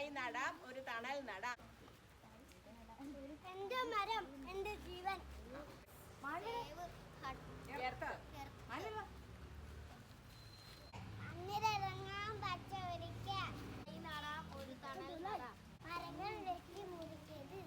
തൈ നടാം ഒരു തണൽ നടാം. എന്റെ മരം എന്റെ ജീവൻ. അന്നിറങ്ങാൻ പച്ച ഒരിക്കാൻ നടാം ഒരു തണൽ നടാം. മരങ്ങൾ വെട്ടി മുറിക്കരുത്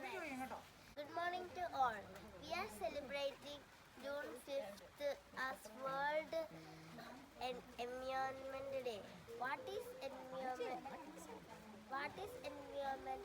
Good morning to all. We are celebrating June 5th as World En- Environment Day. What is environment? What is? Environment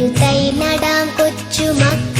ഒരു തൈ നടാം കൊച്ചു മക്കൾ